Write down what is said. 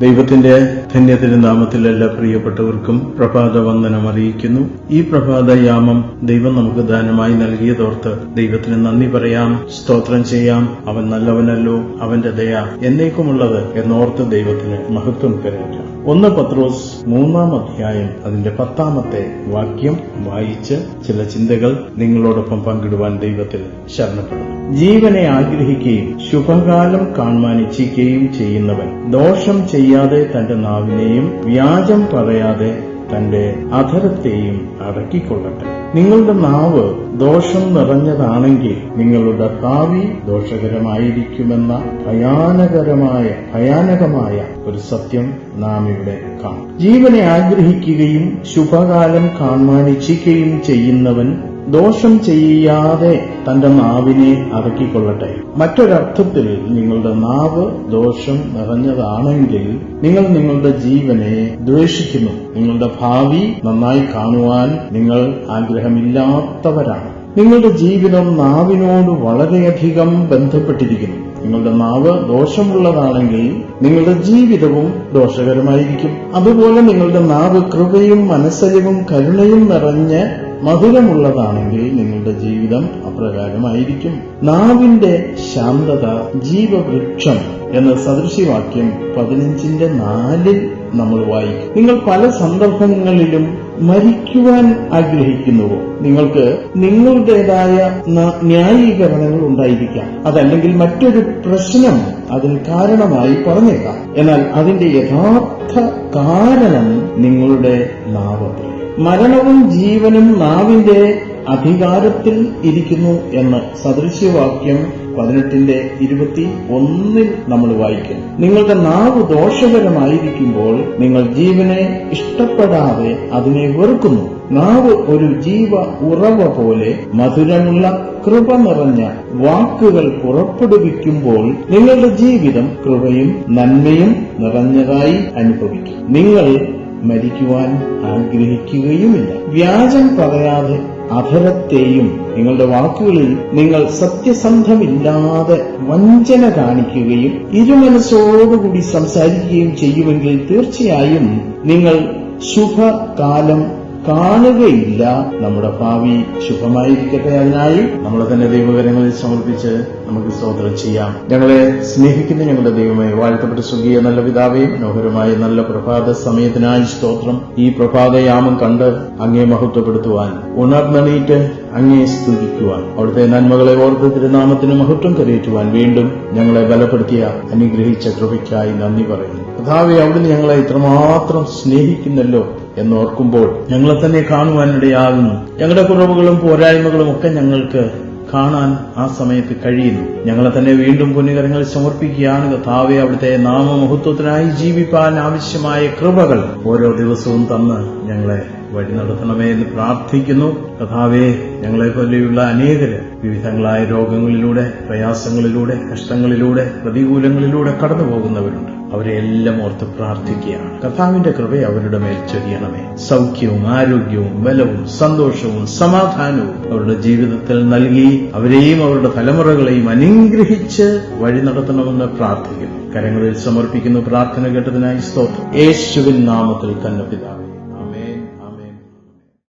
ദൈവത്തിന്റെ ധന്യത്തിന്റെ നാമത്തിൽ എല്ലാ പ്രിയപ്പെട്ടവർക്കും പ്രഭാത വന്ദനം അറിയിക്കുന്നു. ഈ പ്രഭാത യാമം ദൈവം നമുക്ക് ദാനമായി നൽകിയതോർത്ത് ദൈവത്തിന് നന്ദി പറയാം സ്തോത്രം ചെയ്യാം. അവൻ നല്ലവനല്ലോ അവന്റെ ദയ എന്നേക്കുമുള്ളത് എന്നോർത്ത് ദൈവത്തിന് മഹത്വം കരയിക്കാം ഒന്ന് പത്രോസ് മൂന്നാം അധ്യായം അതിന്റെ പത്താമത്തെ വാക്യം വായിച്ച് ചില ചിന്തകൾ നിങ്ങളോടൊപ്പം പങ്കിടുവാൻ ദൈവത്തിൽ ശരണപ്പെടുന്നു. ജീവനെ ആഗ്രഹിക്കുകയും ശുഭകാലം കാണുവാൻ ചെയ്യുന്നവൻ ദോഷം ചെയ്യാതെ തന്റെ നാവിനെയും വ്യാജം പറയാതെ തന്റെ അധരത്തെയും അടക്കിക്കൊള്ളട്ടെ. നിങ്ങളുടെ നാവ് ദോഷം നിറഞ്ഞതാണെങ്കിൽ നിങ്ങളുടെ ഭാവി ദോഷകരമായിരിക്കുമെന്ന ഭയാനകരമായ ഭയാനകമായ ഒരു സത്യം നാം ഇവിടെ കാണും. ജീവനെ ആഗ്രഹിക്കുകയും ശുഭകാലം കാണുവാൻ ഇച്ഛിക്കുകയും ചെയ്യുന്നവൻ ദോഷം ചെയ്യാതെ തന്റെ നാവിനെ അടക്കിക്കൊള്ളട്ടെ. മറ്റൊരർത്ഥത്തിൽ നിങ്ങളുടെ നാവ് ദോഷം നിറഞ്ഞതാണെങ്കിൽ നിങ്ങൾ നിങ്ങളുടെ ജീവനെ ദ്വേഷിക്കുന്നു. നിങ്ങളുടെ ഭാവി നന്നായി കാണുവാൻ നിങ്ങൾ ആഗ്രഹമില്ലാത്തവരാണ്. നിങ്ങളുടെ ജീവിതം നാവിനോട് വളരെയധികം ബന്ധപ്പെട്ടിരിക്കുന്നു. നിങ്ങളുടെ നാവ് ദോഷമുള്ളതാണെങ്കിൽ നിങ്ങളുടെ ജീവിതവും ദോഷകരമായിരിക്കും. അതുപോലെ നിങ്ങളുടെ നാവ് കൃപയും മനസ്സലിവും കരുണയും നിറഞ്ഞ് മധുരമുള്ളതാണെങ്കിൽ നിങ്ങളുടെ ജീവിതം അപ്രകാരമായിരിക്കും. നാവിന്റെ ശാന്തത ജീവവൃക്ഷം എന്ന സദൃശ്യവാക്യം പതിനഞ്ചിന്റെ നാലിൽ നമ്മൾ വായിക്കും. നിങ്ങൾ പല സന്ദർഭങ്ങളിലും മരിക്കുവാൻ ആഗ്രഹിക്കുന്നുവോ? നിങ്ങൾക്ക് നിങ്ങളുടേതായ ന്യായീകരണങ്ങൾ ഉണ്ടായിരിക്കാം. അതല്ലെങ്കിൽ മറ്റൊരു പ്രശ്നം അതിന് കാരണമായി പറഞ്ഞേക്കാം. എന്നാൽ അതിന്റെ യഥാർത്ഥ കാരണം നിങ്ങളുടെ നാവത്തിൽ മരണവും ജീവനും നാവിന്റെ അധികാരത്തിൽ ഇരിക്കുന്നു എന്ന് സദൃശ്യവാക്യം പതിനെട്ടിന്റെ ഇരുപത്തി ഒന്നിൽ നമ്മൾ വായിക്കും. നിങ്ങളുടെ നാവ് ദോഷകരമായിരിക്കുമ്പോൾ നിങ്ങൾ ജീവനെ ഇഷ്ടപ്പെടാതെ അതിനെ വെറുക്കുന്നു. നാവ് ഒരു ജീവ ഉറവ പോലെ മധുരമുള്ള കൃപ നിറഞ്ഞ വാക്കുകൾ പുറപ്പെടുവിക്കുമ്പോൾ നിങ്ങളുടെ ജീവിതം കൃപയും നന്മയും നിറഞ്ഞതായി അനുഭവിക്കും. നിങ്ങൾ മരിക്കുവാൻ ആഗ്രഹിക്കുകയുമില്ല. വ്യാജം പറയാതെ അധരത്തെയും നിങ്ങളുടെ വാക്കുകളിൽ നിങ്ങൾ സത്യസന്ധമില്ലാതെ വഞ്ചന കാണിക്കുകയും ഇരുമനസ്സോടുകൂടി സംസാരിക്കുകയും ചെയ്യുമെങ്കിൽ തീർച്ചയായും നിങ്ങൾ ശുഭകാലം കാണുകയില്ല. നമ്മുടെ ഭാവി ശുഭമായിരിക്കട്ടെ. അതിനായി നമ്മളെ തന്നെ ദൈവകരങ്ങളിൽ സമർപ്പിച്ച് നമുക്ക് സ്തോത്രം ചെയ്യാം. ഞങ്ങളെ സ്നേഹിക്കുന്ന ഞങ്ങളുടെ ദൈവമേ വാഴ്ത്തപ്പെട്ട സുഖിയ നല്ല പിതാവേ മനോഹരമായ നല്ല പ്രഭാത സമയത്തിനായി സ്തോത്രം. ഈ പ്രഭാതയാമം കണ്ട് അങ്ങേ മഹത്വപ്പെടുത്തുവാൻ ഉണർന്നണീറ്റ് അങ്ങേ സ്തുതിക്കുവാൻ അവിടുത്തെ നന്മകളെ ഓർത്ത് തിരുനാമത്തിന് മഹത്വം കരയേറ്റുവാൻ വീണ്ടും ഞങ്ങളെ ബലപ്പെടുത്തിയ അനുഗ്രഹിച്ച കൃപയ്ക്കായി നന്ദി പറയുന്നു. കഥാവെ അവിടുന്ന് ഞങ്ങളെ ഇത്രമാത്രം സ്നേഹിക്കുന്നല്ലോ. എന്നോർക്കുമ്പോൾ ഞങ്ങളെ തന്നെ കാണുവാനിടയാകുന്നു. ഞങ്ങളുടെ കുറവുകളും പോരായ്മകളും ഒക്കെ ഞങ്ങൾക്ക് കാണാൻ ആ സമയത്ത് കഴിയുന്നു. ഞങ്ങളെ തന്നെ വീണ്ടും പുണ്യകരങ്ങൾ സമർപ്പിക്കുകയാണ്. കഥാവെ അവിടുത്തെ നാമമഹത്വത്തിനായി ജീവിപ്പാൻ ആവശ്യമായ കൃപകൾ ഓരോ ദിവസവും തന്ന് ഞങ്ങളെ വഴി നടത്തണമേ എന്ന് പ്രാർത്ഥിക്കുന്നു. കഥാവേ ഞങ്ങളെ പോലെയുള്ള അനേകര് വിവിധങ്ങളായ രോഗങ്ങളിലൂടെ പ്രയാസങ്ങളിലൂടെ കഷ്ടങ്ങളിലൂടെ പ്രതികൂലങ്ങളിലൂടെ കടന്നു പോകുന്നവരുണ്ട് അവരെ എല്ലാം ഓർത്ത് പ്രാർത്ഥിക്കുകയാണ്. കർത്താവിന്റെ കൃപ അവരുടെ മേൽ ചൊരിയണമേ. സൗഖ്യവും ആരോഗ്യവും ബലവും സന്തോഷവും സമാധാനവും അവരുടെ ജീവിതത്തിൽ നൽകി അവരെയും അവരുടെ തലമുറകളെയും അനുഗ്രഹിച്ച് വഴി നടത്തണമെന്ന് പ്രാർത്ഥിക്കുന്നു. കരങ്ങളിൽ സമർപ്പിക്കുന്ന പ്രാർത്ഥന കേട്ടതിനായി സ്തോത്രം. യേശുവിൻ നാമത്തിൽ തന്നെ പിതാവ്.